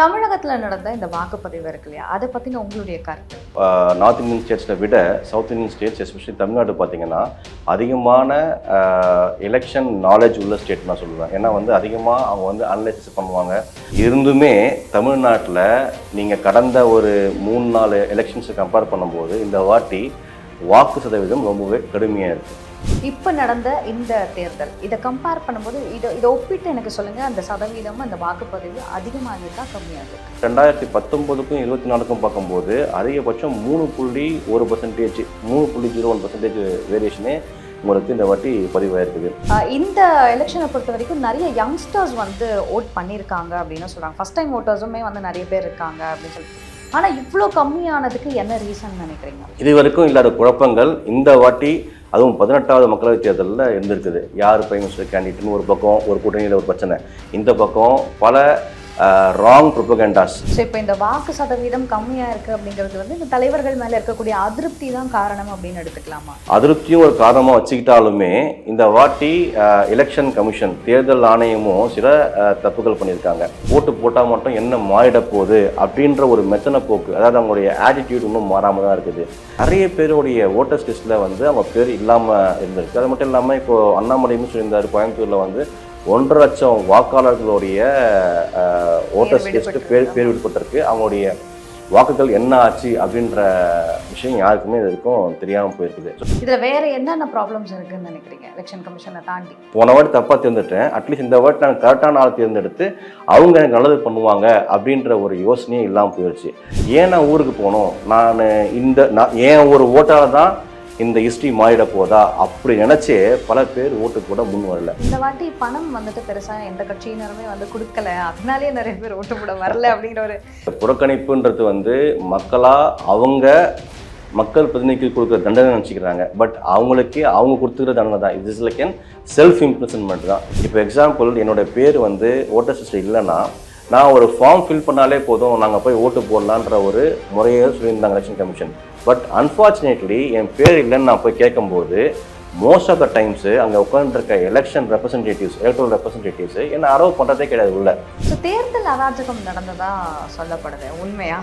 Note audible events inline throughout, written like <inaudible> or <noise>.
தமிழகத்தில் நடந்த இந்த வாக்குப்பதிவு இருக்கு இல்லையா? அதை பற்றின உங்களுடைய கருத்து. நார்த் இந்தியன் ஸ்டேட்ஸை விட south Indian states especially Tamil Nadu பார்த்தீங்கன்னா அதிகமான எலெக்ஷன் நாலேஜ் உள்ள ஸ்டேட் நான் சொல்லுவேன். ஏன்னா வந்து அதிகமாக அவங்க வந்து அனலைசிஸ் பண்ணுவாங்க. இருந்துமே தமிழ்நாட்டில் நீங்கள் கடந்த ஒரு மூணு நாலு எலெக்ஷன்ஸை கம்பேர் பண்ணும்போது இந்த வாட்டி வாக்கு சதவீதம் ரொம்பவே கடுமையாக இருக்குது இப்போ நடந்த இந்த தேர்தல். இதை கம்பேர் பண்ணும்போது இதை இதை ஒப்பிட்டு எனக்கு சொல்லுங்க அந்த சதவீதம் அந்த வாக்குப்பதிவு அதிகமாக இருக்கா கம்மியாக இருக்கு? ரெண்டாயிரத்தி பத்தொம்போதுக்கும் இருபத்தி நாலுக்கும் பார்க்கும்போது அதிகபட்சம் மூணு புள்ளி ஒரு பர்சன்டேஜ் மூணு புள்ளி ஜீரோ ஒன் பர்சன்டேஜ் வேரியேஷனே உங்களுக்கு இந்த வாட்டி பதிவாயிருக்குது. இந்த எலெக்ஷனை பொறுத்த வரைக்கும் நிறைய யங்ஸ்டர்ஸ் வந்து ஓட் பண்ணியிருக்காங்க அப்படின்னு சொல்றாங்க. ஃபர்ஸ்ட் டைம் ஓட்டர்ஸுமே வந்து நிறைய பேர் இருக்காங்க அப்படின்னு சொல்லி ஆனால் இவ்வளோ கம்மியானதுக்கு என்ன ரீசன் நினைக்கிறீங்க? இது வரைக்கும் இல்லாத குழப்பங்கள் இந்த வாட்டி அதுவும் பதினெட்டாவது மக்களவைத் தேர்தலில் இருந்திருக்குது. யார் பிரைம் மினிஸ்டர் கேண்டிடேட்னு ஒரு பக்கம் ஒரு கூட்டணியில் ஒரு பிரச்சனை. இந்த பக்கம் பல ராங் ப்ரொபகேண்டாஸ் ஸோ இப்போ இந்த வாக்கு சதவீதம் கம்மியாக இருக்குது அப்படிங்கிறது வந்து இந்த தலைவர்கள் மேலே இருக்கக்கூடிய அதிருப்தி தான் காரணம் அப்படின்னு எடுத்துக்கலாமா? அதிருப்தியும் ஒரு காரணமாக வச்சுக்கிட்டாலுமே இந்த வாட்டி எலெக்ஷன் கமிஷன் தேர்தல் ஆணையமும் சில அஹ், தப்புகள் பண்ணியிருக்காங்க. ஓட்டு போட்டால் மட்டும் என்ன மாறிட போகுது அப்படின்ற ஒரு மெத்தன போக்கு அதாவது அவங்களுடைய ஆட்டிடியூட் இன்னும் மாறாமல் தான் இருக்குது. நிறைய பேருடைய ஓட்டர்ஸ் லிஸ்ட்டில் வந்து அவங்க பேர் இல்லாமல் இருந்திருக்கு. அது மட்டும் இல்லாமல் இப்போ அண்ணாமலையும் சொல்லியிருந்தார் கோயம்புத்தூரில் வந்து ஒன்றரை லட்சம் வாக்காளர்களுடைய ஓட்டர்ஸ் லிஸ்ட்டு பேர் பேர் விடுபட்டிருக்கு. அவங்களுடைய வாக்குகள் என்ன ஆச்சு அப்படின்ற விஷயம் யாருக்குமே இது வரைக்கும் தெரியாமல் போயிருக்குது. இதில் வேற என்னென்ன ப்ராப்ளம்ஸ் இருக்குன்னு நினைக்கிறீங்க? எலெக்ஷன் கமிஷனை தாண்டி. போன வாட்டி தப்பாக தேர்ந்தெடுத்தேன். அட்லீஸ்ட் இந்த வாட்டி நான் கரெக்டான ஆள் தேர்ந்தெடுத்து அவங்க எனக்கு நல்லது பண்ணுவாங்க அப்படின்ற ஒரு யோசனையே இல்லாமல் போயிடுச்சு ஏன் நான் ஊருக்கு போகணும் நான் இந்த நான் ஏன் ஒரு ஓட்டால் தான் இந்த ஹிஸ்ட்ரி மாறிட போதா அப்படி நினச்சே பல பேர் ஓட்டு கூட முன் வரல. இந்த வாட்டி பணம் வந்துட்டு பெருசாக எந்த கட்சியினருமே வந்து கொடுக்கல. அதனாலேயே நிறைய பேர் ஓட்டு போட வரல அப்படிங்கிற ஒரு புறக்கணிப்புன்றது வந்து மக்களாக அவங்க மக்கள் பிரதிநிதிக்கு கொடுக்குற தண்டனை நினச்சிக்கிறாங்க. பட் அவங்களுக்கே அவங்க கொடுத்துக்கிற தண்டனை தான். இது is like an self imprisonment தான். இப்போ எக்ஸாம்பிள் என்னோட பேர் வந்து ஓட்டர் சிஸ்டம் இல்லைன்னா நான் ஒரு ஃபார்ம் ஃபில் பண்ணாலே போதும் நாங்கள் போய் ஓட்டு போடலான்ற ஒரு முறையை சொல்லியிருந்தாங்க எலெக்ஷன் கமிஷன் பட் அன்ஃபார்ச்சுனேட்லி என் பேர் இல்லைன்னு நான் போய் கேட்கும்போது மோஸ்ட் ஆஃப் த டைம்ஸு அங்கே உட்காந்துருக்க எலெக்ஷன் ரெப்ரசன்டேட்டிவ்ஸ் எலக்ட்ரல் ரெப்ரசன்டேட்டிவ்ஸ் என்ன அலோவ் பண்ணுறதே கிடையாது உள்ள. தேர்தல் அராஜகம் நடந்ததா சொல்லப்படுது உண்மையா?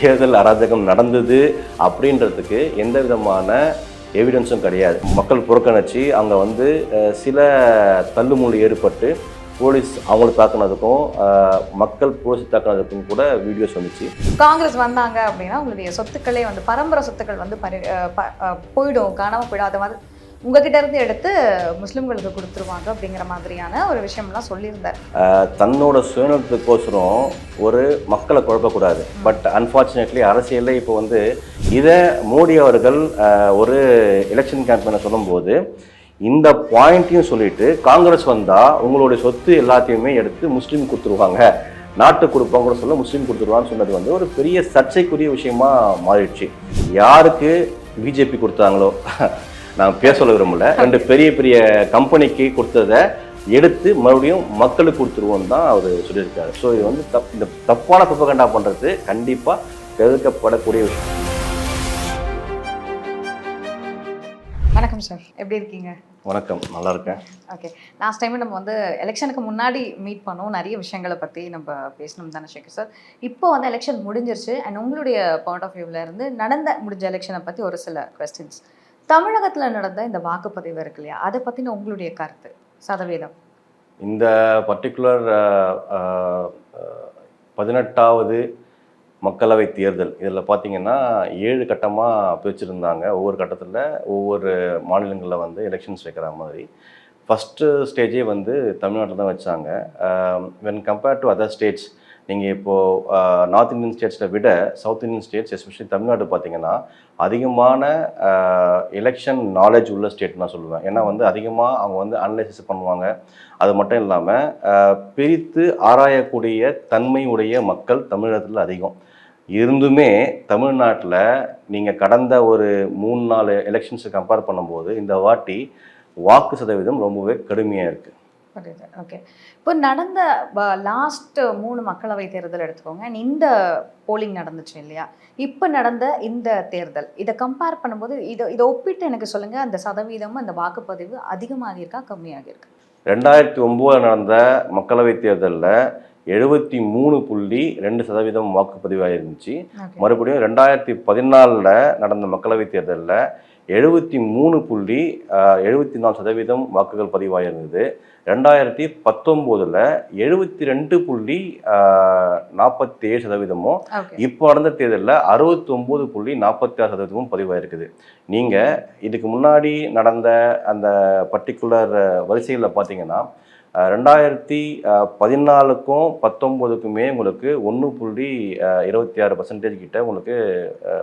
தேர்தல் அராஜகம் நடந்தது அப்படின்றதுக்கு எந்த விதமான எவிடன்ஸும் கிடையாது. மக்கள் புறக்கணிச்சு அங்கே வந்து சில தள்ளுமுள்ளு ஏற்பட்டு போலீஸ் அவங்களை தாக்குனதுக்கும் மக்கள் போலீஸ் தாக்குனதுக்கும் கூட வீடியோஸ் வந்துச்சு. காங்கிரஸ் வந்தாங்க அப்படின்னா உங்களுடைய சொத்துக்களே வந்து பரம்பரை சொத்துக்கள் வந்து பறி அஹ் ப- அஹ் போயிடும் காணாம போயிடும். அதை வந்து உங்ககிட்ட இருந்து எடுத்து முஸ்லிம்களுக்கு கொடுத்துருவாங்க அப்படிங்கிற மாதிரியான ஒரு விஷயம்லாம் சொல்லியிருந்தார். தன்னோட சுயநலத்துக்கோசரம் ஒரு மக்களை குழப்பக்கூடாது. பட் அன்ஃபார்ச்சுனேட்லி அரசியலில் இப்போ வந்து இதை மோடி அவர்கள் ஒரு எலெக்ஷன் கேம்பெயினை சொல்லும்போது இந்த பாயிண்ட்டையும் சொல்லிட்டு காங்கிரஸ் வந்தால் உங்களுடைய சொத்து எல்லாத்தையுமே எடுத்து முஸ்லீம் கொடுத்துருவாங்க. நாட்டு கொடுப்பாங்க கூட சொல்ல முஸ்லீம் கொடுத்துருவான்னு சொன்னது வந்து ஒரு பெரிய சர்ச்சைக்குரிய விஷயமா மாறிடுச்சு. யாருக்கு பிஜேபி கொடுத்தாங்களோ? <laughs> நான் பேச சொல்ல விரும்பல. ரெண்டு பெரிய பெரிய கம்பெனிக்கு கொடுத்ததை எடுத்து மறுபடியும் மக்களுக்கு கொடுத்துருவோம் தான் அவர் சொல்லியிருக்காரு. ஸோ இது வந்து தப் இந்த தப்பான ப்ரொபகண்டா பண்ணுறது கண்டிப்பாக எதிர்க்கப்படக்கூடிய விஷயம். வணக்கம் சார் எப்படி இருக்கீங்க? வணக்கம். நல்லா இருக்கேன். ஓகே லாஸ்ட் டைம் நம்ம வந்து எலெக்ஷனுக்கு முன்னாடி மீட் பண்ணோம். நிறைய விஷயங்களை பற்றி நம்ம பேசணும் தானே சேகர் சார் இப்போ வந்து எலெக்ஷன் முடிஞ்சிருச்சு. அண்ட் உங்களுடைய பாயிண்ட் ஆஃப் வியூவில் இருந்து நடந்த முடிஞ்ச எலெக்ஷனை பற்றி ஒரு சில கொஸ்டின்ஸ் தமிழகத்தில் நடந்த இந்த வாக்குப்பதிவு இருக்கு இல்லையா? அதை பற்றின உங்களுடைய கருத்து சதவீதம். இந்த பர்டிகுலர் பதினெட்டாவது மக்களவை தேர்தல். இதில் பார்த்தீங்கன்னா ஏழு கட்டமாக பிரிச்சிருந்தாங்க. ஒவ்வொரு கட்டத்தில் ஒவ்வொரு மாநிலங்களில் வந்து எலெக்ஷன்ஸ் வைக்கிற மாதிரி. ஃபஸ்ட்டு ஸ்டேஜே வந்து தமிழ்நாட்டில் தான் வச்சாங்க. When compared to other states நீங்கள் இப்போது நார்த் இந்தியன் ஸ்டேட்ஸை விட south Indian states especially Tamil Nadu பார்த்தீங்கன்னா அதிகமான uh, எலெக்ஷன் நாலேஜ் உள்ள ஸ்டேட் நான் சொல்லுவேன். ஏன்னா வந்து அதிகமாக அவங்க வந்து அனலைசிஸ் பண்ணுவாங்க. அது மட்டும் இல்லாமல் uh, பிரித்து ஆராயக்கூடிய தன்மையுடைய மக்கள் தமிழகத்தில் அதிகம். இருந்துமே தமிழ்நாட்டில் நீங்கள் கடந்த ஒரு மூணு நாலு எலெக்ஷன்ஸை கம்பேர் பண்ணும்போது இந்த வாட்டி வாக்கு சதவீதம் ரொம்பவே கடுமையாக இருக்குது ஓகே இப்போ நடந்த லாஸ்ட் மூணு மக்களவை தேர்தல் எடுத்துக்கோங்க. இந்த போலிங் நடந்துச்சு இல்லையா? இப்போ நடந்த இந்த தேர்தல் இதை கம்பேர் பண்ணும்போது இதை இதை ஒப்பிட்டு எனக்கு சொல்லுங்க அந்த சதவீதம் அந்த வாக்குப்பதிவு அதிகமாக இருக்கா கம்மியாக இருக்கு ரெண்டாயிரத்தி ஒம்போது நடந்த மக்களவைத் தேர்தலில் எழுபத்தி மூணு புள்ளி ரெண்டு சதவீதம் வாக்குப்பதிவாக இருந்துச்சு மறுபடியும் ரெண்டாயிரத்தி பதினாலில் நடந்த மக்களவைத் தேர்தலில் எழுபத்தி மூணு புள்ளி எழுபத்தி நாலு சதவீதம் வாக்குகள் பதிவாயிருந்தது. ரெண்டாயிரத்தி பத்தொம்போதில் எழுபத்தி ரெண்டு புள்ளி நாற்பத்தி ஏழு சதவீதமும் இப்போ நடந்த தேர்தலில் அறுபத்தி ஒம்பது புள்ளி நாற்பத்தி ஆறு சதவீதமும் பதிவாயிருக்குது. நீங்கள் இதுக்கு முன்னாடி நடந்த அந்த பர்டிகுலர் வரிசைகளில் பார்த்தீங்கன்னா ரெண்டாயிரத்தி பதினாலுக்கும் பத்தொம்போதுக்குமே உங்களுக்கு ஒன்று புள்ளி இருபத்தி ஆறு பர்சன்டேஜ் கிட்ட உங்களுக்கு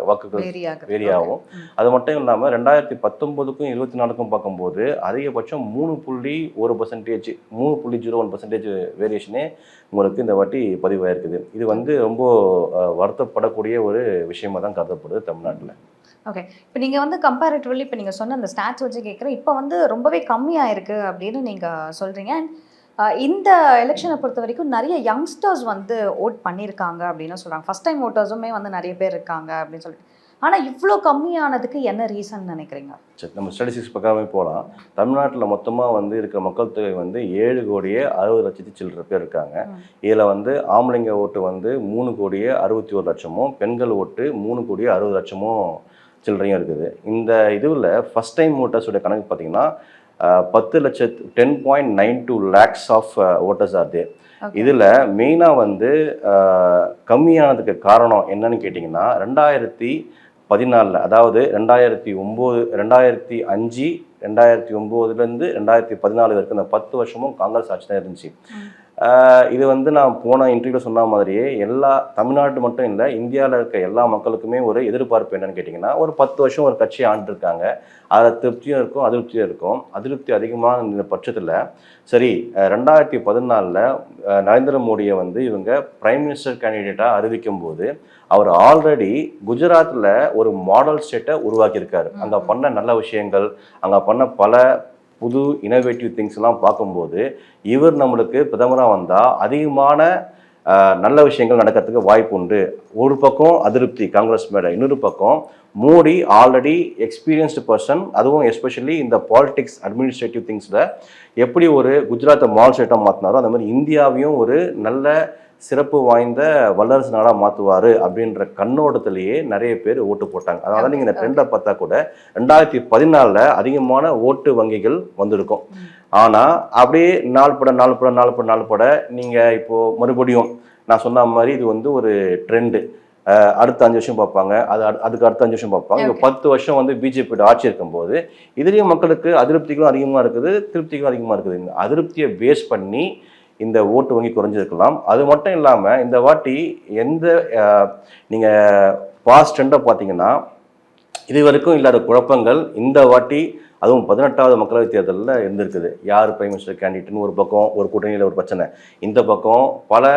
வாக்குகள் வேரி ஆகுது vary ஆகும். அது மட்டும் இல்லாமல் ரெண்டாயிரத்தி பத்தொம்போதுக்கும் இருபத்தி நாலுக்கும் பார்க்கும்போது அதிகபட்சம் மூணு புள்ளி ஒரு பர்சன்டேஜ் மூணு புள்ளி ஜீரோ ஒன் பர்சன்டேஜ் வேரியேஷனே உங்களுக்கு இந்த வாட்டி பதிவாயிருக்குது. இது வந்து ரொம்ப வருத்தப்படக்கூடிய ஒரு விஷயமா தான் கருதப்படுது தமிழ்நாட்டில். ஓகே இப்போ நீங்கள் வந்து கம்பேரிட்டிவ்லி இப்போ நீங்கள் சொன்ன அந்த ஸ்டாட்ஸ் வச்சு கேட்குறேன் இப்போ வந்து ரொம்பவே கம்மியாக இருக்குது அப்படின்னு நீங்கள் சொல்கிறீங்க அண்ட் இந்த எலெக்ஷனை பொறுத்த வரைக்கும் நிறைய யங்ஸ்டர்ஸ் வந்து ஓட் பண்ணியிருக்காங்க அப்படின்னு சொல்கிறாங்க ஃபஸ்ட் டைம் ஓட்டர்ஸுமே வந்து நிறைய பேர் இருக்காங்க அப்படின்னு சொல்லிட்டு. ஆனால் இவ்வளோ கம்மியானதுக்கு என்ன ரீசன் நினைக்கிறீங்க? சரி நம்ம ஸ்டாட்டிஸ்டிக்ஸ் பக்கமே போகலாம் தமிழ்நாட்டில் மொத்தமாக வந்து இருக்கிற மக்கள் தொகை வந்து ஏழு கோடியே அறுபது லட்சத்தி சில்லற பேர் இருக்காங்க. இதில் வந்து ஆம்பளைங்க ஓட்டு வந்து மூணு கோடியே அறுபத்தி ஒரு லட்சமும் பெண்கள் ஓட்டு மூணு கோடியே அறுபது லட்சமும் சில்லறையும் இருக்குது இந்த இதுவில் ஃபஸ்ட் டைம் ஓட்டர்ஸோட கணக்கு பார்த்தீங்கன்னா பத்து லட்சத்து ten point nine two lakhs of voters are there. இதில் மெயினாக வந்து கம்மியானதுக்கு காரணம் என்னன்னு கேட்டிங்கன்னா ரெண்டாயிரத்தி பதினாலில் அதாவது ரெண்டாயிரத்தி ஒம்பது ரெண்டாயிரத்தி அஞ்சு ரெண்டாயிரத்தி ஒம்போதுலேருந்து ரெண்டாயிரத்தி பதினாலு வரைக்கும் இந்த பத்து வருஷமும் காங்கிரஸ் ஆட்சி தான் இருந்துச்சு. இது வந்து நான் போன இன்டர்வியூவில் சொன்ன மாதிரியே எல்லா தமிழ்நாடு மட்டும் இல்லை இந்தியாவில் இருக்க எல்லா மக்களுக்குமே ஒரு எதிர்பார்ப்பு என்னன்னு கேட்டிங்கன்னா ஒரு பத்து வருஷம் ஒரு கட்சி ஆண்டுருக்காங்க. அதில் திருப்தியும் இருக்கும் அதிருப்தியும் இருக்கும். அதிருப்தி அதிகமாக இந்த பட்சத்தில் சரி ரெண்டாயிரத்தி பதினாலில் நரேந்திர மோடியை வந்து இவங்க பிரைம் மினிஸ்டர் கேண்டிடேட்டாக அறிவிக்கும் போது அவர் ஆல்ரெடி குஜராத்தில் ஒரு மாடல் ஸ்டேட்டை உருவாக்கியிருக்காரு அங்கே. பண்ண நல்ல விஷயங்கள் அங்கே பண்ண பல புது இனோவேட்டிவ் திங்ஸ்லாம் பார்க்கும்போது இவர் நம்மளுக்கு பிரதமராக வந்தால் அதிகமான நல்ல விஷயங்கள் நடக்கிறதுக்கு வாய்ப்பு உண்டு ஒரு பக்கம் அதிருப்தி காங்கிரஸ் மேலே இன்னொரு பக்கம் மோடி ஆல்ரெடி எக்ஸ்பீரியன்ஸ்டு பர்சன் அதுவும் எஸ்பெஷலி இந்த பாலிடிக்ஸ் அட்மினிஸ்ட்ரேட்டிவ் திங்ஸில் எப்படி ஒரு குஜராத்தை மால் ஸ்டேட்டாக மாற்றினாரோ அந்த மாதிரி இந்தியாவையும் ஒரு நல்ல சிறப்பு வாய்ந்த வல்லரசு நாடாக மாற்றுவார் அப்படின்ற கண்ணோட்டத்திலேயே நிறைய பேர் ஓட்டு போட்டாங்க. அதனால நீங்கள் இந்த ட்ரெண்டை பார்த்தா கூட ரெண்டாயிரத்தி பதினாலில் அதிகமான ஓட்டு வங்கிகள் வந்திருக்கும். ஆனால் அப்படியே நாள் பட நாள் பட நாள் பட நாள் பட நீங்கள் இப்போது மறுபடியும் நான் சொன்ன மாதிரி இது வந்து ஒரு ட்ரெண்டு அடுத்த அஞ்சு வருஷம் பார்ப்பாங்க. அது அதுக்கு அடுத்த அஞ்சு வருஷம் பார்ப்பாங்க. இப்போ. பத்து வருஷம் வந்து பிஜேபியோட ஆட்சி இருக்கும்போது இதுலேயும் மக்களுக்கு அதிருப்திகளும் அதிகமாக இருக்குது திருப்திகளும் அதிகமாக இருக்குது. அதிருப்தியை பேஸ் பண்ணி இந்த ஓட்டு வங்கி குறைஞ்சிருக்கலாம் அது மட்டும் இல்லாமல் இந்த வாட்டி எந்த நீங்கள் பாஸ்ட் ட்ரெண்டை பார்த்தீங்கன்னா இது வரைக்கும் இல்லாத குழப்பங்கள் இந்த வாட்டி அதுவும் பதினெட்டாவது மக்களவைத் தேர்தலில் இருந்திருக்குது. யார் பிரைம் மினிஸ்டர் கேண்டிடேட்னு ஒரு பக்கம் ஒரு கூட்டணியில் ஒரு பிரச்சனை. இந்த பக்கம் பல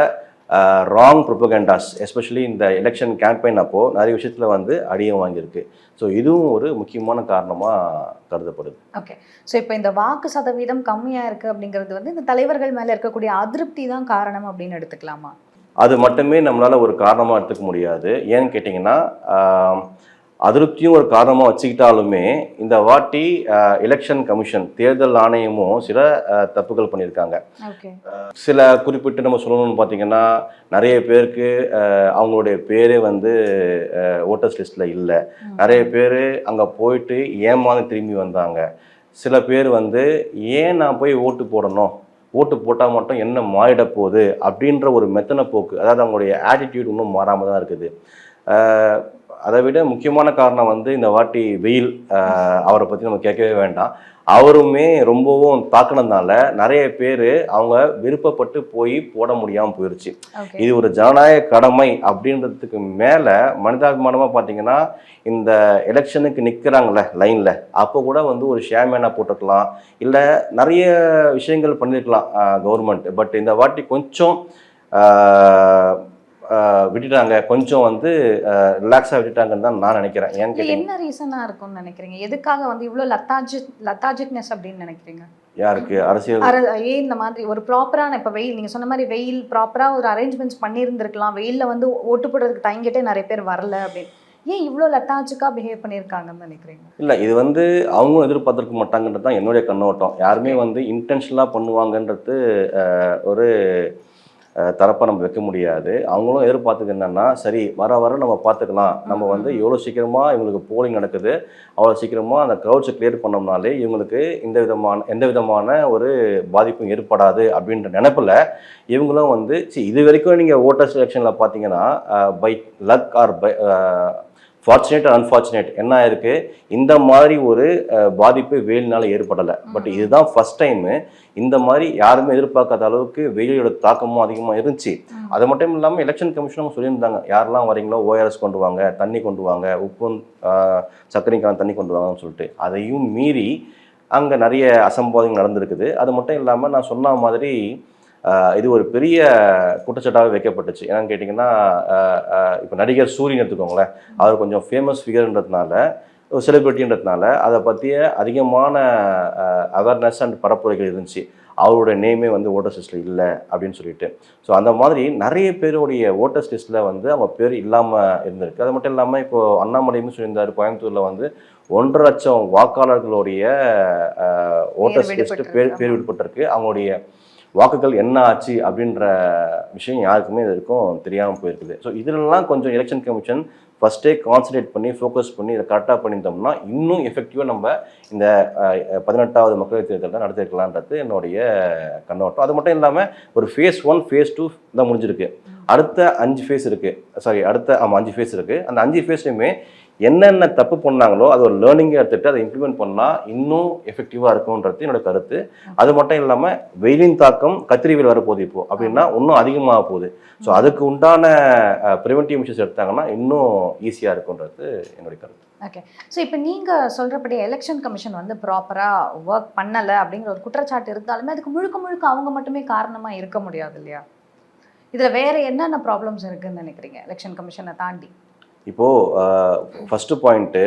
ராங் ப்ரொபகண்டாஸ் எஸ்பெஷலி இந்த எலெக்ஷன் கேம்பெயின் அப்போது நிறைய விஷயத்தில் வந்து அடியும் வாங்கியிருக்கு. ஸோ இதுவும் ஒரு முக்கியமான காரணமாக கருதப்படுது. ஓகே ஸோ இப்போ இந்த வாக்கு சதவீதம் கம்மியாக இருக்குது அப்படிங்கிறது வந்து இந்த தலைவர்கள் மேலே இருக்கக்கூடிய அதிருப்தி தான் காரணம் அப்படின்னு எடுத்துக்கலாமா? அது மட்டுமே நம்மளால் ஒரு காரணமாக எடுத்துக்க முடியாது. ஏன்னு கேட்டிங்கன்னா அதிருப்தியும் ஒரு காரணமாக வச்சுக்கிட்டாலுமே இந்த வாட்டி எலெக்ஷன் கமிஷன் தேர்தல் ஆணையமும் சில தப்புகள் பண்ணியிருக்காங்க. சில குறிப்பிட்டு நம்ம சொல்லணும்னு பார்த்தீங்கன்னா நிறைய பேருக்கு அவங்களுடைய பேரே வந்து ஓட்டர்ஸ் லிஸ்ட்டில் இல்லை. நிறைய பேர் அங்கே போயிட்டு ஏமாந்து திரும்பி வந்தாங்க. சில பேர் வந்து ஏன் நான் போய் ஓட்டு போடணும்? ஓட்டு போட்டால் மட்டும் என்ன மாறிட போகுது? அப்படின்ற ஒரு மெத்தன போக்கு அதாவது அவங்களுடைய ஆட்டிடியூட் இன்னும் மாறாமல் தான் இருக்குது. அதை விட முக்கியமான காரணம் வந்து இந்த வாட்டி வெயில் அவரை பற்றி நம்ம கேட்கவே வேண்டாம். அவருமே ரொம்பவும் தாக்குனதுனால நிறைய பேர் அவங்க விருப்பப்பட்டு போய் போட முடியாமல் போயிடுச்சு இது ஒரு ஜனநாயக கடமை அப்படின்றதுக்கு மேலே மனிதாபிமானமாக பார்த்தீங்கன்னா இந்த எலெக்ஷனுக்கு நிற்கிறாங்களே லைனில். அப்போ கூட வந்து ஒரு ஷேமேனா போட்டுக்கலாம் இல்லை நிறைய விஷயங்கள் பண்ணியிருக்கலாம் கவர்மெண்ட் பட் இந்த வாட்டி கொஞ்சம் விட்டுட்டாங்க. கொஞ்சம் வந்து ரிலாக்ஸாக விட்டுட்டாங்கன்னு தான் நான் நினைக்கிறேன். ஏன்னு என்ன ரீசனாக இருக்கும்னு நினைக்கிறீங்க? எதுக்காக வந்து இவ்வளோ லத்தாஜிக் லத்தாஜிக்னஸ் அப்படின்னு நினைக்கிறீங்க? யாருக்கு? அரசியல் அர ஏன் இந்த மாதிரி ஒரு ப்ராப்பரான இப்போ வெயில் நீங்கள் சொன்ன மாதிரி வெயில் ப்ராப்பராக ஒரு அரேஞ்ச்மெண்ட்ஸ் பண்ணியிருந்திருக்கலாம். வெயிலில் வந்து ஓட்டு போடுறதுக்கு தயங்கிட்டே நிறைய பேர் வரல அப்படின்னு. ஏன் இவ்வளோ லத்தாஜிக்காக பிஹேவ் பண்ணியிருக்காங்கன்னு நினைக்கிறீங்க? இல்லை இது வந்து அவங்களும் எதிர்பார்த்துருக்க மாட்டாங்கன்றது தான் என்னுடைய கண்ணோட்டம். யாருமே வந்து இன்டென்ஷனலாக பண்ணுவாங்கன்றது ஒரு தரப்பை நம்ம வைக்க முடியாது. அவங்களும் எதிர்பார்த்தது என்னன்னா சரி வர வர நம்ம பார்த்துக்கலாம். நம்ம வந்து எவ்வளோ சீக்கிரமாக இவங்களுக்கு போலிங் நடக்குது அவ்வளோ சீக்கிரமாக அந்த க்ரௌட்ஸை கிளியர் பண்ணோம்னாலே இவங்களுக்கு எந்த விதமான எந்த விதமான ஒரு பாதிப்பும் ஏற்படாது அப்படின்ற நினைப்பில் இவங்களும் வந்து சி இது வரைக்கும் நீங்கள் ஓட்டர் செலெக்ஷனில் பார்த்தீங்கன்னா by luck or by fortunate unfortunate என்ன ஆயிருக்கு? இந்த மாதிரி ஒரு பாதிப்பு வெயில்னால ஏற்படலை. பட் இதுதான் ஃபர்ஸ்ட் டைமு இந்த மாதிரி யாருமே எதிர்பார்க்காத அளவுக்கு வெயிலோட தாக்கமும் அதிகமாக இருந்துச்சு. அது மட்டும் இல்லாமல் எலெக்ஷன் கமிஷனும் சொல்லியிருந்தாங்க. யாரெல்லாம் வரீங்களோ ஓஆர்எஸ் கொண்டு வாங்க தண்ணி கொண்டு வாங்க உப்பும் ஆஹ், சர்க்கரைக்கான தண்ணி கொண்டு வாங்கன்னு சொல்லிட்டு. அதையும் மீறி அங்கே நிறைய அசம்பாவிதங்கள் நடந்திருக்குது. அது மட்டும் இல்லாமல் நான் சொன்ன மாதிரி இது ஒரு பெரிய குற்றச்சாட்டாகவே வைக்கப்பட்டுச்சு. என்னன்னு கேட்டிங்கன்னா இப்போ நடிகர் சூரியன் எடுத்துக்கோங்களேன். அவர் கொஞ்சம் ஃபேமஸ் ஃபிகர்ன்றதுனால ஒரு செலிபிரிட்டின்றதுனால அதை பற்றிய அதிகமான அவேர்னஸ் அண்ட் பரப்புரைகள் இருந்துச்சு. அவரோட நேமே வந்து ஓட்டர்ஸ் லிஸ்ட்டில் இல்லை அப்படின்னு சொல்லிட்டு. ஸோ அந்த மாதிரி நிறைய பேருடைய ஓட்டர்ஸ் லிஸ்ட்டில் வந்து அவங்க பேர் இல்லாமல் இருந்திருக்கு. அது மட்டும் இல்லாமல் இப்போது அண்ணாமலையும் சொல்லியிருந்தார் கோயம்புத்தூரில் வந்து ஒன்றரை லட்சம் வாக்காளர்களுடைய ஓட்டர்ஸ் லிஸ்ட்டு பேர் பேர் விடுபட்டிருக்கு. அவங்களுடைய வாக்குகள் என்ன ஆச்சு அப்படின்ற விஷயம் யாருக்குமே இது வரைக்கும் தெரியாமல் போயிருக்குது. ஸோ இதிலெல்லாம் கொஞ்சம் எலெக்ஷன் கமிஷன் ஃபஸ்ட்டே கான்சன்ட்ரேட் பண்ணி ஃபோக்கஸ் பண்ணி இதை கரெக்டாக பண்ணியிருந்தோம்னா இன்னும் எஃபெக்டிவாக நம்ம இந்த பதினெட்டாவது மக்களவைத் தேர்தலை நடத்திருக்கலான்றது என்னுடைய கண்ணோட்டம். அது மட்டும் இல்லாமல் ஒரு ஃபேஸ் ஒன் ஃபேஸ் டூ தான் முடிஞ்சிருக்கு. அடுத்த அஞ்சு ஃபேஸ் இருக்குது சாரி அடுத்த ஆமாம் அஞ்சு ஃபேஸ் இருக்குது அந்த அஞ்சு ஃபேஸ்லையுமே என்னென்ன தப்பு பண்ணாங்களோ அது ஒரு லேர்னிங்காக எடுத்துட்டு அதை இம்ப்ளிமெண்ட் பண்ணால் இன்னும் எஃபெக்டிவாக இருக்கும்ன்றது என்னோட கருத்து. அது மட்டும் இல்லாமல் வெயிலின் தாக்கம் கத்திரி வெயில் வரப்போகுது இப்போ. அப்படின்னா இன்னும் அதிகமாக போகுது. ஸோ அதுக்கு உண்டான ப்ரிவென்டிவ் மெஷர்ஸ் எடுத்தாங்கன்னா இன்னும் ஈஸியாக இருக்குன்றது என்னுடைய கருத்து. ஓகே ஸோ இப்போ நீங்கள் சொல்கிறபடி எலெக்ஷன் கமிஷன் வந்து ப்ராப்பராக ஒர்க் பண்ணலை அப்படிங்கிற ஒரு குற்றச்சாட்டு இருந்தாலுமே அதுக்கு முழுக்க முழுக்க அவங்க மட்டுமே காரணமாக இருக்க முடியாது இல்லையா? இதில் வேற என்னென்ன ப்ராப்ளம்ஸ் இருக்குன்னு நினைக்கிறீங்க? எலெக்ஷன் கமிஷனை தாண்டி. இப்போது first point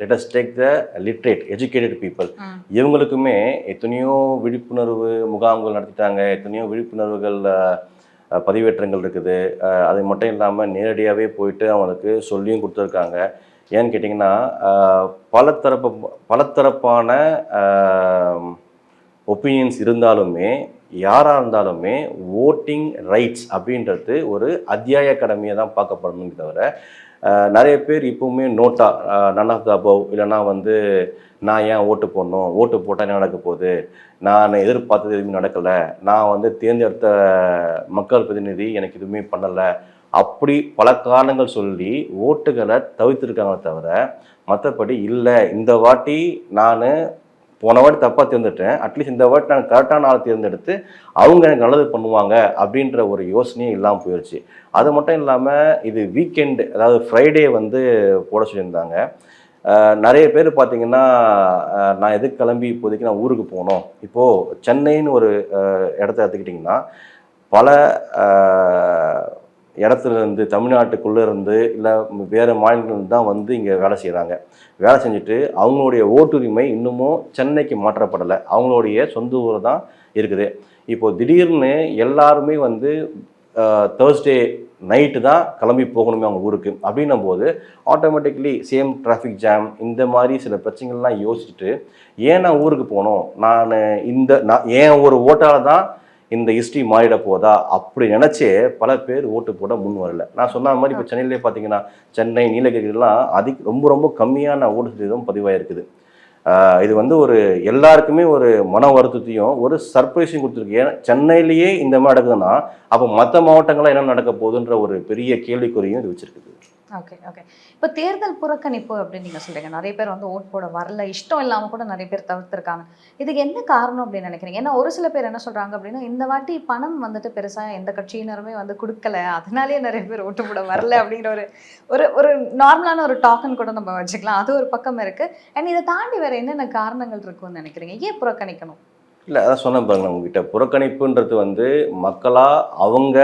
let's take the literate educated people. இவங்களுக்குமே எத்தனையோ விழிப்புணர்வு முகாம்கள் நடத்திட்டாங்க. எத்தனையோ விழிப்புணர்வுகள் பதிவேற்றங்கள் இருக்குது. அது மட்டும் இல்லாமல் நேரடியாகவே போயிட்டு அவங்களுக்கு சொல்லியும் கொடுத்துருக்காங்க. ஏன்னு கேட்டிங்கன்னா பலதரப்பு பலதரப்பான ஒப்பீனியன்ஸ் இருந்தாலுமே யாராக இருந்தாலுமே ஓட்டிங் ரைட்ஸ் அப்படின்றது ஒரு அத்தியாய கடமையை தான் பார்க்கப்படணுமே தவிர நிறைய பேர் இப்போவுமே NOTA none of the above இல்லைன்னா வந்து நான் ஏன் ஓட்டு போடணும்? ஓட்டு போட்டால் என்ன நடக்க போகுது? நான் எதிர்பார்த்தது எதுவுமே நடக்கலை. நான் வந்து தேர்ந்தெடுத்த மக்கள் பிரதிநிதி எனக்கு எதுவுமே பண்ணலை. அப்படி பல காரணங்கள் சொல்லி ஓட்டுகளை தவிர்த்துருக்காங்களே தவிர மற்றபடி இல்லை. இந்த வாட்டி நான் போன வாட்டி தப்பாக தேர்ந்தெடுத்தேன். அட்லீஸ்ட் இந்த வாட்டி நான் கரெக்டான ஆளை தேர்ந்தெடுத்து அவங்க எனக்கு நல்லது பண்ணுவாங்க அப்படின்ற ஒரு யோசனையே இல்லாமல் போயிடுச்சு அது மட்டும் இல்லாமல் இது வீக்கெண்டு அதாவது ஃப்ரைடே வந்து போட சொல்லியிருந்தாங்க. நிறைய பேர் பார்த்தீங்கன்னா நான் எதுக்கு கிளம்பி இப்போதைக்கு நான் ஊருக்கு போகணும்? இப்போது சென்னைன்னு ஒரு இடத்த எடுத்துக்கிட்டிங்கன்னா பல இடத்துல இருந்து தமிழ்நாட்டுக்குள்ளே இருந்து இல்லை வேறு மாநிலங்கள்ல தான் வந்து இங்கே வேலை செய்கிறாங்க வேலை செஞ்சுட்டு அவங்களுடைய ஓட்டுரிமை இன்னமும் சென்னைக்கு மாற்றப்படலை. அவங்களுடைய சொந்த ஊர் தான் இருக்குது. இப்போது திடீர்னு எல்லாருமே வந்து தேர்ஸ்டே நைட்டு தான் கிளம்பி போகணுமே அவங்க ஊருக்கு. அப்படின்னும் போது ஆட்டோமேட்டிக்லி சேம் டிராஃபிக் ஜாம் இந்த மாதிரி சில பிரச்சனைகள்லாம் யோசிச்சுட்டு ஏன் நான் ஊருக்கு போகணும்? நான் இந்த நான் ஏன் ஒரு ஓட்டால் தான் இந்த ஹிஸ்ட்ரி மாறிட போதா அப்படி நினச்சே பல பேர் ஓட்டு போட முன் வரல. நான் சொன்ன மாதிரி இப்போ சென்னையிலே பார்த்தீங்கன்னா சென்னை நீலகிரிலாம் அதிக ரொம்ப ரொம்ப கம்மியான ஓட்டு சதவீதம் பதிவாயிருக்குது. இது வந்து ஒரு எல்லாருக்குமே ஒரு மன வருத்தத்தையும் ஒரு சர்ப்ரைஸையும் கொடுத்துருக்கு. ஏன்னா சென்னையிலேயே இந்த மாதிரி நடக்குதுன்னா அப்போ மற்ற மாவட்டங்கள்லாம் என்ன நடக்க போகுதுன்ற ஒரு பெரிய கேள்விக்குறியும் இது வச்சிருக்குது. ஓகே ஓகே இப்போ தேர்தல் புறக்கணிப்பு அப்படின்னு நீங்கள் சொல்கிறீங்க நிறைய பேர் வந்து ஓட் போட வரல. இஷ்டம் இல்லாமல் கூட நிறைய பேர் தவிர்த்துருக்காங்க. இதுக்கு என்ன காரணம் அப்படின்னு நினைக்கிறீங்க? ஏன்னா ஒரு சில பேர் என்ன சொல்கிறாங்க அப்படின்னா இந்த வாட்டி பணம் வந்துட்டு பெருசாக எந்த கட்சியினருமே வந்து கொடுக்கல. அதனாலேயே நிறைய பேர் ஓட்டு போட வரல அப்படிங்கிற ஒரு ஒரு ஒரு நார்மலான ஒரு டாக்குன்னு கூட நம்ம வச்சுக்கலாம். அது ஒரு பக்கம் இருக்குது அண்ட் இதை தாண்டி வேறு என்னென்ன காரணங்கள் இருக்கும்னு நினைக்கிறீங்க? ஏன் புறக்கணிக்கணும்? இல்லை அதான் சொன்னேன் பாருங்க உங்ககிட்ட. புறக்கணிப்புன்றது வந்து மக்களாக அவங்க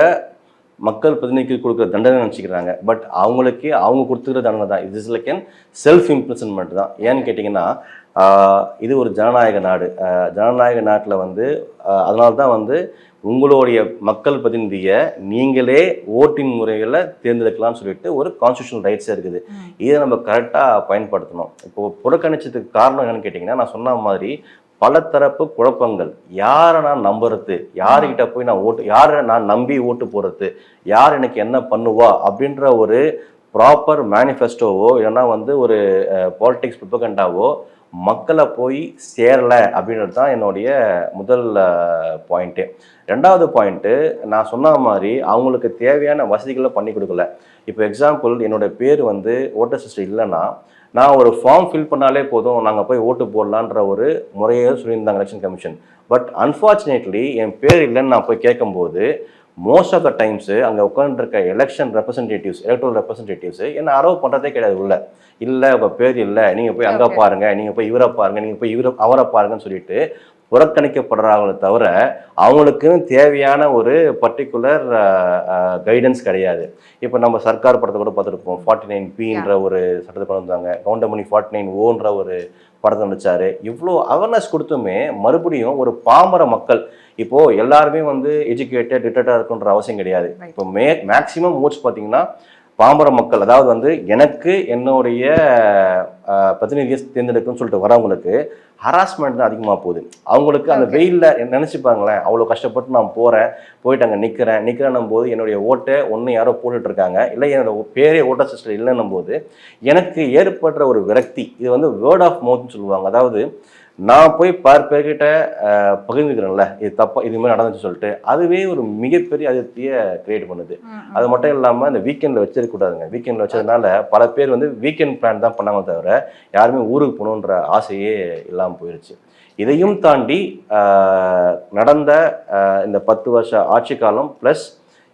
மக்கள் பிரதிநிதிக்கு கொடுக்குற தண்டனை நினச்சிக்கிறாங்க. பட் அவங்களுக்கே அவங்க கொடுத்துக்கிற தண்டனை தான். இது is like an self imprisonment தான். ஏன்னு கேட்டிங்கன்னா இது ஒரு ஜனநாயக நாடு. ஜனநாயக நாட்டில் வந்து அதனால தான் வந்து உங்களுடைய மக்கள் பிரதிநிதியை நீங்களே ஓட்டின் முறைகளில் தேர்ந்தெடுக்கலாம்னு சொல்லிட்டு ஒரு கான்ஸ்டியூஷனல் ரைட்ஸே இருக்குது. இதை நம்ம கரெக்டாக பயன்படுத்தணும். இப்போ புறக்கணிச்சதுக்கு காரணம் என்னன்னு கேட்டிங்கன்னா நான் சொன்ன மாதிரி பலதரப்பு குழப்பங்கள். யாரை நான் நம்புறது? யாருக்கிட்ட போய் நான் ஓட்டு யாரை நான் நம்பி ஓட்டு போறது யார் எனக்கு என்ன பண்ணுவா? அப்படின்ற ஒரு ப்ராப்பர் மேனிஃபெஸ்டோவோ இல்லைன்னா வந்து ஒரு பாலிடிக்ஸ் ப்ரிப்பகண்டாவோ மக்களை போய் சேரலை அப்படின்றது தான் என்னுடைய முதல் பாயிண்ட்டு ரெண்டாவது பாயிண்ட்டு நான் சொன்ன மாதிரி அவங்களுக்கு தேவையான வசதிகளை பண்ணி கொடுக்கல. இப்போ எக்ஸாம்பிள் என்னோட பேர் வந்து ஓட்டர் சிஸ்டம் இல்லைன்னா நான் ஒரு ஃபார்ம் ஃபில் பண்ணாலே போதும் நாங்கள் போய் ஓட்டு போடலான்ற ஒரு முறையே சொல்லியிருந்தாங்க எலெக்ஷன் கமிஷன் பட் அன்ஃபார்ச்சுனேட்லி என் பேர் இல்லைன்னு நான் போய் கேட்கும்போது மோஸ்ட் ஆஃப் த டைம்ஸு அங்கே உட்காந்துருக்க எலெக்ஷன் ரெப்ரசன்டேட்டிவ்ஸ் எலக்ட்ரல் ரெப்ரசன்டேட்டிவ்ஸ் என்ன அலோவ் பண்ணுறதே கிடையாது உள்ள இல்லை உங்கள் பேர் இல்லை நீங்கள் போய் அங்கே Okay. பாருங்க நீங்கள் போய் இவரை பாருங்க நீங்கள் போய் இவரை அவரை பாருங்கன்னு சொல்லிட்டு புறக்கணிக்கப்படுறாங்களே தவிர அவங்களுக்குன்னு தேவையான ஒரு பர்டிகுலர் கைடன்ஸ் கிடையாது. இப்போ நம்ம சர்க்கார் படத்தை கூட பார்த்துருப்போம். ஃபார்ட்டி நைன் பின்ற ஒரு சட்டத்தை கொண்டு வந்தாங்க. கவுண்டமணி ஃபார்ட்டி நைன் ஓன்ற ஒரு படத்தை நடிச்சாரு. இவ்வளோ அவேர்னஸ் கொடுத்துமே மறுபடியும் ஒரு பாமர மக்கள் இப்போ எல்லாருமே வந்து எஜுகேட்டட் லிட்டரேட்டாக இருக்குன்ற அவசியம் கிடையாது. இப்போ மே மேக்ஸிமம் ஓட்ஸ் பார்த்தீங்கன்னா பாமர மக்கள் அதாவது வந்து எனக்கு என்னுடைய பிரதிநிதியை தேர்ந்தெடுக்கணும்னு சொல்லிட்டு வரவங்களுக்கு ஹராஸ்மெண்ட் தான் அதிகமாக போகுது. அவங்களுக்கு அந்த. வெயிலில் நினச்சிப்பாங்களேன் அவ்வளோ கஷ்டப்பட்டு நான் போகிறேன் போயிட்டு அங்கே நிற்கிறேன் நிற்கிறேன்னும் போது என்னுடைய ஓட்டை ஒன்று யாரோ போட்டுட்டு இருக்காங்க. இல்லை என்னோட பேரே ஓட்டர் சிஸ்டர் இல்லைன்னும் போது எனக்கு ஏற்படுற ஒரு விரக்தி இது வந்து வேர்ட் ஆஃப் மவுத்னு சொல்லுவாங்க. அதாவது நான் போய் பார் பேர்கிட்ட அஹ், பகிர்ந்துக்கிறேன்ல இது தப்பா இது மாதிரி நடந்துச்சு சொல்லிட்டு அதுவே ஒரு மிகப்பெரிய அதிருப்தியை கிரியேட் பண்ணுது. அது மட்டும் இல்லாமல் இந்த வீக்கெண்டில் வச்சிருக்கக்கூடாதுங்க வீக்கெண்டில் வச்சதுனால பல பேர் வந்து வீக்கெண்ட் பிளான் தான் பண்ணாங்க தவிர யாருமே ஊருக்கு போகணுன்ற ஆசையே இல்லாமல் போயிருச்சு. இதையும் தாண்டி நடந்த இந்த பத்து வருஷ ஆட்சி காலம் ப்ளஸ்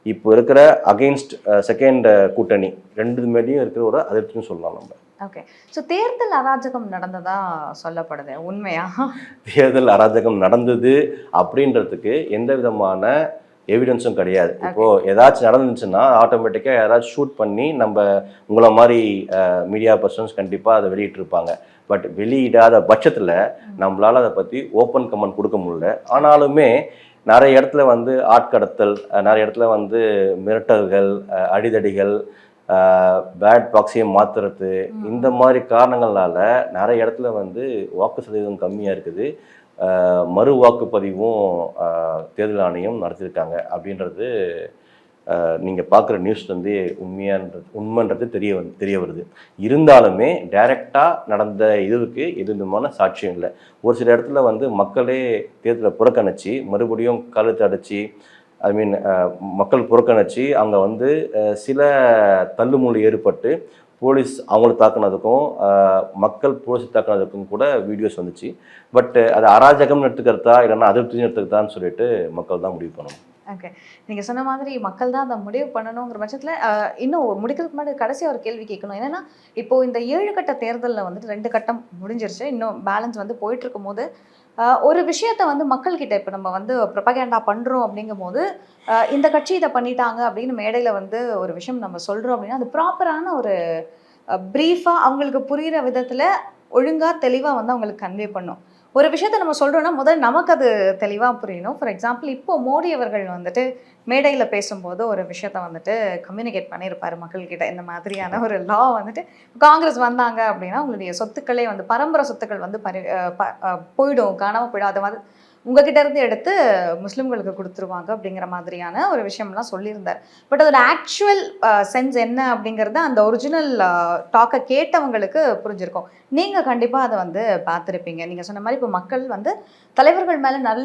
இப்போ இருக்கிற அகெயின்ஸ்ட் செகண்ட் கூட்டணி ரெண்டு மேலேயும் இருக்கிற ஒரு அதிருப்தின்னு சொல்லலாம் நம்ம. ஓகே ஸோ தேர்தல் அராஜகம் நடந்ததா சொல்லப்படுது? உண்மையா? தேர்தல் அராஜகம் நடந்தது அப்படின்றதுக்கு எந்த விதமான எவிடன்ஸும் கிடையாது. இப்போ ஏதாச்சும் நடந்துச்சுன்னா ஆட்டோமேட்டிக்காக யாராச்சும் ஷூட் பண்ணி நம்ம உங்களை மாதிரி மீடியா பர்சன்ஸ் கண்டிப்பாக அதை வெளியிட்டிருப்பாங்க. பட் வெளியிடாத பட்சத்தில் நம்மளால அதை பற்றி ஓப்பன் கமெண்ட் கொடுக்க முடியல. ஆனாலுமே நிறைய இடத்துல வந்து ஆட்கடத்தல் நிறைய இடத்துல வந்து மிரட்டல்கள் அடிதடிகள் பேட் பாக்ஸையை மாத்துறது இந்த மாதிரி காரணங்களால நிறைய இடத்துல வந்து வாக்கு சதவீதம் கம்மியாக இருக்குது. மறு வாக்குப்பதிவும் தேர்தல் ஆணையம் நடத்தியிருக்காங்க அப்படின்றது நீங்கள் பார்க்குற நியூஸ் வந்து உண்மையான்றது உண்மைன்றது தெரிய வந்து தெரிய வருது. இருந்தாலுமே டைரெக்டாக நடந்த இதுவுக்கு எது விதமான சாட்சியம் இல்லை. ஒரு சில இடத்துல வந்து மக்களே தேர்தலை புறக்கணிச்சு மறுபடியும் கழுத்து அடைச்சி ஐ மீன் uh, மக்கள் புறக்கணித்து அங்கே வந்து சில தள்ளுமுள்ளு ஏற்பட்டு போலீஸ் அவங்கள தாக்குனதுக்கும் மக்கள் போலீஸ் தாக்குனதுக்கும் கூட வீடியோஸ் வந்துச்சு. பட் அது அராஜகம்னு எடுத்துக்கிறதா இல்லைன்னா அதிருப்தின்னு எடுத்துக்கிறதான்னு சொல்லிட்டு மக்கள் தான் முடிவு பண்ணணும். ஓகே. நீங்கள் சொன்ன மாதிரி மக்கள் தான் அதை முடிவு பண்ணணுங்கிற பட்சத்தில் இன்னும் முடிக்கிறதுக்கு முன்னாடி கடைசியாக ஒரு கேள்வி கேட்கணும். என்னென்னா இப்போ இந்த ஏழு கட்ட தேர்தலில் வந்துட்டு ரெண்டு கட்டம் முடிஞ்சிருச்சு. இன்னும் பேலன்ஸ் வந்து போயிட்டு இருக்கும்போது ஒரு விஷயத்த வந்து மக்கள்கிட்ட இப்போ நம்ம வந்து ப்ரொபகேண்டா பண்ணுறோம் அப்படிங்கும் போது இந்த கட்சி இதை பண்ணிட்டாங்க அப்படின்னு மேடையில் வந்து ஒரு விஷயம் நம்ம சொல்கிறோம் அப்படின்னா அது ப்ராப்பரான ஒரு ப்ரீஃபாக அவங்களுக்கு புரிகிற விதத்தில் ஒழுங்காக தெளிவாக வந்து அவங்களுக்கு கன்வே பண்ணும். ஒரு விஷயத்த நம்ம சொல்கிறோன்னா முதல் நமக்கு அது தெளிவாக புரியணும். ஃபார் எக்ஸாம்பிள் இப்போ மோடி அவர்கள் வந்துட்டு மேடையில் பேசும்போது ஒரு விஷயத்த வந்துட்டு கம்யூனிகேட் பண்ணியிருப்பாரு மக்கள்கிட்ட இந்த மாதிரியான ஒரு லா வந்துட்டு காங்கிரஸ் வந்தாங்க அப்படின்னா உங்களுடைய சொத்துக்களே வந்து பரம்பரை சொத்துக்கள் வந்து பரி ப- போயிடும் காணாமல் போயிடும். அதை வந்து உங்ககிட்ட இருந்து எடுத்து முஸ்லிம்களுக்கு கொடுத்துருவாங்க அப்படிங்கிற மாதிரியான ஒரு விஷயம்லாம் சொல்லியிருந்தார். பட் அதோட ஆக்சுவல் சென்ஸ் என்ன அப்படிங்கிறத அந்த ஒரிஜினல் டாக்கை கேட்டவங்களுக்கு புரிஞ்சிருக்கும். நீங்கள் கண்டிப்பாக அதை வந்து பார்த்துருப்பீங்க. நீங்கள் சொன்ன மாதிரி இப்போ மக்கள் வந்து தலைவர்கள் மேலே நல்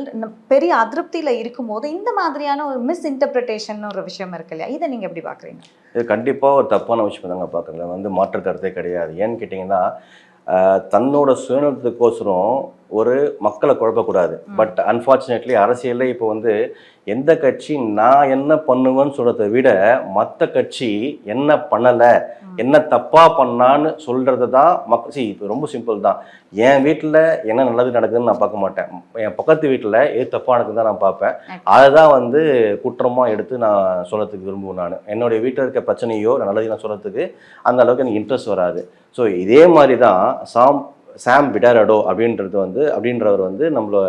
பெரிய அதிருப்தியில் இருக்கும்போது இந்த மாதிரியான ஒரு மிஸ் இன்டர்பிரிட்டேஷன் ஒரு விஷயம் இருக்கு இல்லையா? இதை நீங்கள் எப்படி பார்க்குறீங்க? இது கண்டிப்பாக ஒரு தப்பான விஷயம் தாங்க பார்க்குறதுல வந்து மாற்று கருத்தே கிடையாது. ஏன்னு கேட்டிங்கன்னா தன்னோட சுயநலத்துக்கோசரம் ஒரு மக்களை குழப்பக்கூடாது. பட் அன்ஃபார்ச்சுனேட்லி அரசியலில் இப்போ வந்து எந்த கட்சி நான் என்ன பண்ணுவேன்னு சொல்கிறத விட மற்ற கட்சி என்ன பண்ணலை என்ன தப்பாக பண்ணான்னு சொல்கிறது தான் மக் சி இப்போ ரொம்ப சிம்பிள் தான். என் வீட்டில் என்ன நல்லது நடக்குதுன்னு நான் பார்க்க மாட்டேன். என் பக்கத்து வீட்டில் எது தப்பாக நடக்குதுன்னு தான் நான் பார்ப்பேன். அதை தான் வந்து குற்றமாக எடுத்து நான் சொல்கிறதுக்கு விரும்புவேன் நான். என்னுடைய வீட்டில் இருக்க பிரச்சனையோ நான் நல்லதையும் நான் சொல்கிறதுக்கு அந்த அளவுக்கு எனக்கு இன்ட்ரெஸ்ட் வராது. ஸோ இதே மாதிரி தான் சாம் சாம் விடாரடோ அப்படின்றது வந்து அப்படின்றவர் வந்து நம்மளோட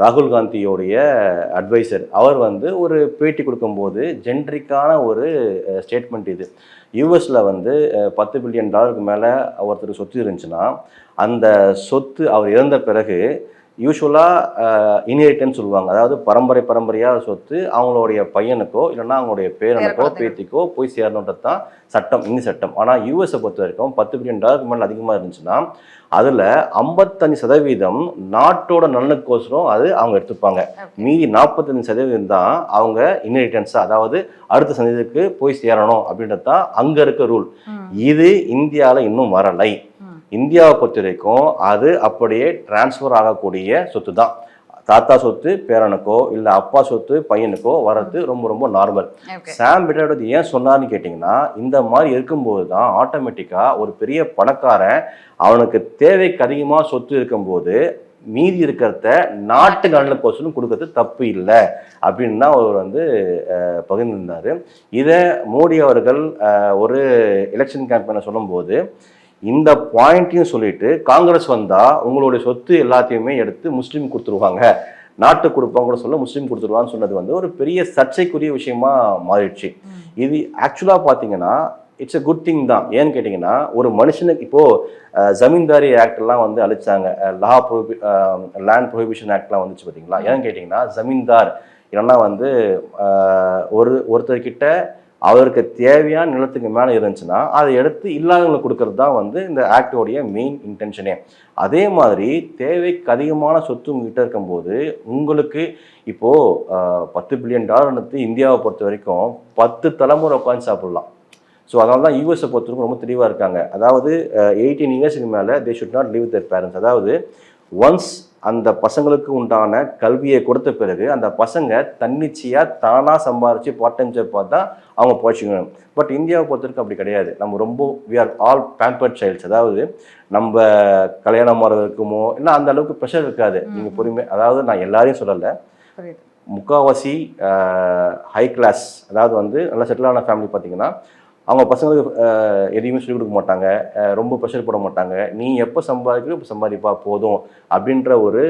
ராகுல் காந்தியோடைய அட்வைசர் அவர் வந்து ஒரு பேட்டி கொடுக்கும்போது ஜென்ரிக்கான ஒரு ஸ்டேட்மெண்ட் இது. யூஎஸில் வந்து பத்து பில்லியன் டாலருக்கு மேலே ஒருத்தருக்கு சொத்து இருந்துச்சுன்னா அந்த சொத்து அவர் இறந்த பிறகு யூஸ்வலாக இன்ஹெரிட்டன்ஸ் சொல்லுவாங்க. அதாவது பரம்பரை பரம்பரையாக சொத்து அவங்களுடைய பையனுக்கோ இல்லைன்னா அவங்களுடைய பேரனுக்கோ பேர பேத்திக்கோ போய் சேரணுன்றது தான் சட்டம் இந்தி சட்டம். ஆனால் யூஎஸை பொறுத்த வரைக்கும் பத்து பில்லியன் டாலருக்கு மேலே அதிகமாக இருந்துச்சுன்னா அதில் ஐம்பத்தஞ்சு சதவீதம் நாட்டோட நலனுக்கோசரம் அது அவங்க எடுத்துப்பாங்க. மீதி நாற்பத்தஞ்சு சதவீதம் தான் அவங்க இன்ஹெரிட்டன்ஸாக அதாவது அடுத்த சந்ததிக்கு போய் சேரணும் அப்படின்றது தான் அங்கே இருக்க ரூல் இது இந்தியாவில் இன்னும் வரலை. இந்தியாவை பொறுத்த வரைக்கும் அது அப்படியே டிரான்ஸ்ஃபர் ஆகக்கூடிய சொத்து தான் தாத்தா சொத்து பேரனுக்கோ இல்லை அப்பா சொத்து பையனுக்கோ வர்றது ரொம்ப ரொம்ப நார்மல் சாம் பிட்டோட ஏன் சொன்னார்னு கேட்டிங்கன்னா இந்த மாதிரி இருக்கும்போது தான் ஆட்டோமேட்டிக்காக ஒரு பெரிய பணக்காரன் அவனுக்கு தேவைக்கு அதிகமாக சொத்து இருக்கும்போது மீதி இருக்கிறத நாட்டு நலனுக்கோசரம் கொடுக்கறது தப்பு இல்லை அப்படின்னு தான் அவர் வந்து பகிர்ந்திருந்தார். இதை மோடி அவர்கள் ஒரு எலெக்ஷன் கேம்பெயினை சொல்லும்போது இந்த பாயிண்ட்டையும் சொல்லிட்டு காங்கிரஸ் வந்தா உங்களுடைய சொத்து எல்லாத்தையுமே எடுத்து முஸ்லீம் கொடுத்துருவாங்க. நாட்டு கொடுப்பாங்க கூட சொல்ல முஸ்லீம் கொடுத்துருவான்னு சொன்னது வந்து ஒரு பெரிய சர்ச்சைக்குரிய விஷயமா மாறிடுச்சு. இது ஆக்சுவலாக பார்த்தீங்கன்னா இட்ஸ் a குட் திங் தான். ஏன்னு கேட்டிங்கன்னா ஒரு மனுஷனுக்கு இப்போது ஜமீன்தாரி ஆக்ட்லாம் வந்து அழிச்சாங்க. லா ப்ரொஹிபி லேண்ட் ப்ரொஹிபிஷன் ஆக்ட்லாம் வந்துச்சு பார்த்தீங்களா ஏன்னு கேட்டிங்கன்னா ஜமீன்தார் இல்லைன்னா வந்து ஒரு ஒருத்தர்கிட்ட அவருக்கு தேவையான நிலத்துக்கு மேலே இருந்துச்சுன்னா அதை எடுத்து இல்லாதவங்களுக்கு கொடுக்கறது தான் வந்து இந்த ஆக்டோடைய மெயின் இன்டென்ஷனே அதே மாதிரி தேவைக்கு அதிகமான சொத்து உங்ககிட்ட இருக்கும்போது உங்களுக்கு இப்போது பத்து பில்லியன் டாலர் எடுத்து இந்தியாவை பொறுத்த வரைக்கும் பத்து தலைமுறை உட்காந்து சாப்பிடலாம். ஸோ அதனால தான் யூஎஸை பொறுத்தவரைக்கும் ரொம்ப தெளிவாக இருக்காங்க. அதாவது எயிட்டீன் இயர்ஸுக்கு மேலே they should not leave their parents அதாவது ஒன்ஸ் அந்த பசங்களுக்கு உண்டான கல்வியை கொடுத்த பிறகு அந்த பசங்க தன்னிச்சையாக தானாக சம்பாரித்து பார்ட் டைம் ஜாப் பார்த்தா அவங்க போச்சுக்கணும். பட் இந்தியாவை பொறுத்தவரைக்கும் அப்படி கிடையாது. நம்ம ரொம்ப we are all pampered childs அதாவது நம்ம கல்யாணம் இருக்குமோ இல்லை அந்த அளவுக்கு ப்ரெஷர் இருக்காது. நீங்கள் பொறுமை அதாவது நான் எல்லாரையும் சொல்லலை. முக்கால்வாசி ஹை கிளாஸ் அதாவது வந்து நல்லா செட்டிலான ஃபேமிலி பார்த்தீங்கன்னா அவங்க பசங்களுக்கு எதையுமே சொல்லிக் கொடுக்க மாட்டாங்க. ரொம்ப ப்ரெஷர் போட மாட்டாங்க. நீ எப்போ சம்பாதிக்கிறோ இப்போ சம்பாதிப்பா போதும் அப்படின்ற ஒரு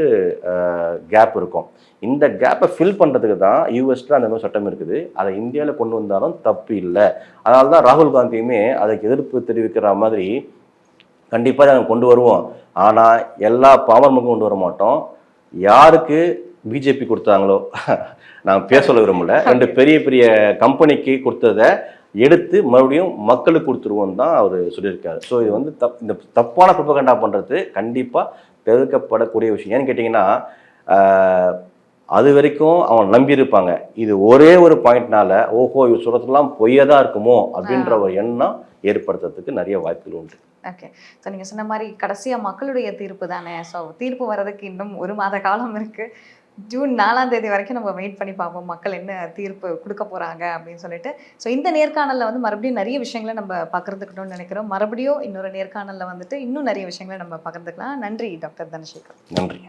கேப் இருக்கும். இந்த கேப்பை ஃபில் பண்ணுறதுக்கு தான் யூஎஸ்டில் அந்த மாதிரி சட்டம் இருக்குது. அதை இந்தியாவில் கொண்டு வந்தாலும் தப்பு இல்லை. அதனால தான் ராகுல் காந்தியுமே அதுக்கு எதிர்ப்பு தெரிவிக்கிற மாதிரி கண்டிப்பாக நாங்கள் கொண்டு வருவோம். ஆனால் எல்லா பாமரமுக்கும் கொண்டு வர மாட்டோம். யாருக்கு பிஜேபி கொடுத்தாங்களோ நான் பேச சொல்ல விரும்பல. ரெண்டு பெரிய பெரிய கம்பெனிக்கு கொடுத்ததை எடுத்து மறுபடியும் மக்களுக்கு கொடுத்துருவோம் தான் அவர் சொல்லியிருக்காரு. ஸோ இது வந்து தப் இந்த தப்பான ப்ரொபகண்டா பண்ணுறது கண்டிப்பாக தவிர்க்கப்படக்கூடிய விஷயம். ஏன்னு கேட்டிங்கன்னா அது வரைக்கும் அவன் நம்பியிருப்பாங்க. இது ஒரே ஒரு பாயிண்ட்னால ஓஹோ இவர் சொல்கிறதுலாம் பொய்யா தான் இருக்குமோ அப்படின்ற ஒரு எண்ணம் ஏற்படுத்துறதுக்கு நிறைய வாய்ப்புகள் உண்டு. ஓகே. ஸோ நீங்கள் சொன்ன மாதிரி கடைசியாக மக்களுடைய தீர்ப்பு தானே? ஸோ தீர்ப்பு வர்றதுக்கு இன்னும் ஒரு மாத காலம் இருக்கு. ஜூன் நாலாம் தேதி வரைக்கும் நம்ம வெயிட் பண்ணி பார்ப்போம். மக்கள் என்ன தீர்ப்பு கொடுக்க போறாங்க அப்படின்னு சொல்லிட்டு. ஸோ இந்த நேர்காணலில் வந்து மறுபடியும் நிறைய விஷயங்களை நம்ம பகிர்ந்துக்கணும்னு நினைக்கிறோம். மறுபடியும் இன்னொரு நேர்காணலில் வந்துட்டு இன்னும் நிறைய விஷயங்களை நம்ம பகிர்ந்துக்கலாம். நன்றி டாக்டர் தனசேகர். நன்றி.